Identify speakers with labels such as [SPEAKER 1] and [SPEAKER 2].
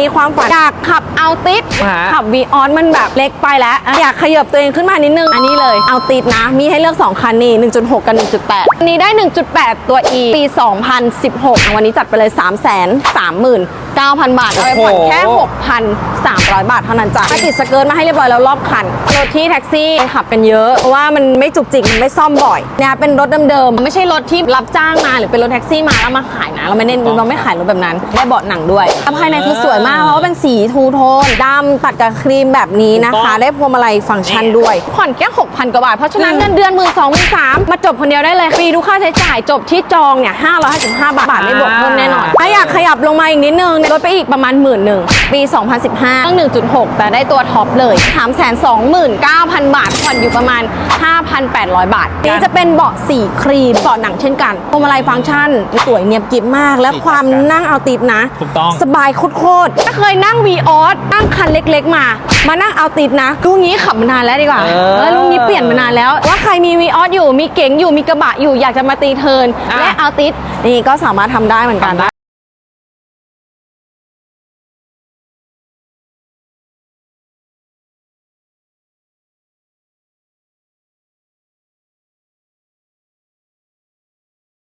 [SPEAKER 1] มีความฝันอยากขับเอาติด
[SPEAKER 2] ฮะ
[SPEAKER 1] ขับวีออนมันแบบเล็กไปแล้วอะอยากขยับตัวเองขึ้นมานิดนึง อันนี้เลยเอาติดนะ มีให้เลือก 2 คันนี่ 1.6 กับ 1.8 อันนี้ได้ 1.8 ตัว E ปี 2016 วันนี้จัดไปเลย 3 3 9 0 0 0 บาทเอาไปผ่อนแค่ 6,300 บาทเท่านั้นจ้ะถ้าติดสเกิร์ตมาให้เรียบร้อยแล้วรอบคันรถที่แท็กซี่ขับกันเยอะเพราะว่ามันไม่จุกจิกมันไม่ซ่อมบ่อยเนี่ยเป็นรถเดิมๆไม่ใช่รถที่รับจ้างมาหรือเป็นรถแท็กซี่มาแล้วมาขายนะเราไม่ได้เราไม่ขายรถแบบนั้นได้เบาะหนังด้วยแล้วภายในคือสวยมากเพราะว่าเป็นสีทูโทนดำตัดกับครีมแบบนี้นะ
[SPEAKER 2] ถูกต้
[SPEAKER 1] คะ
[SPEAKER 2] อง
[SPEAKER 1] ได้พวงมาลัยฟังก์ชันด้วยผ่อนแค่6,000กว่าบาทเพราะฉะนั้น
[SPEAKER 2] อืม
[SPEAKER 1] เงินเดือนหมื่นสองหมื่นสามมาจบคนเดียวได้เลยฟรีทุกค่าใช้จ่ายจบที่จองเนี่ย555บาทไม่บวกเพิ่มแน่นอนถ้าอยากข ยับลงมาอีกนิดนึงลดไปอีกประมาณหมื่นหนึ่งปี 2015ตั้ง1.6 แต่ได้ตัวท็อปเลย 329,000 บาทผ่อนอยู่ประมาณ 5,800 บาท นี่จะเป็นเบาะสีครีมเบาะหนังเช่นกันพวงมาลัยฟังก์ชัน สวยเนียบกริบมาก และความนั่งเอาติดนะ
[SPEAKER 2] ถูกต้อง
[SPEAKER 1] สบายโคตรๆถ้าเคยนั่งวีออสนั่งคันเล็กๆ มา มานั่งเอาติดนะลุงนี้ขับมานานแล้วดีกว่า
[SPEAKER 2] เออ
[SPEAKER 1] เออลุงนี้เปลี่ยนมานานแล้ว ว่าใครมีวีออสอยู่มีเก๋งอยู่มีกระบะอยู่อยากจะมาตีเทิร์น
[SPEAKER 2] อะ
[SPEAKER 1] และเอาติดนี่ก็สามารถทำได้เหมือนกัน
[SPEAKER 2] ทำได้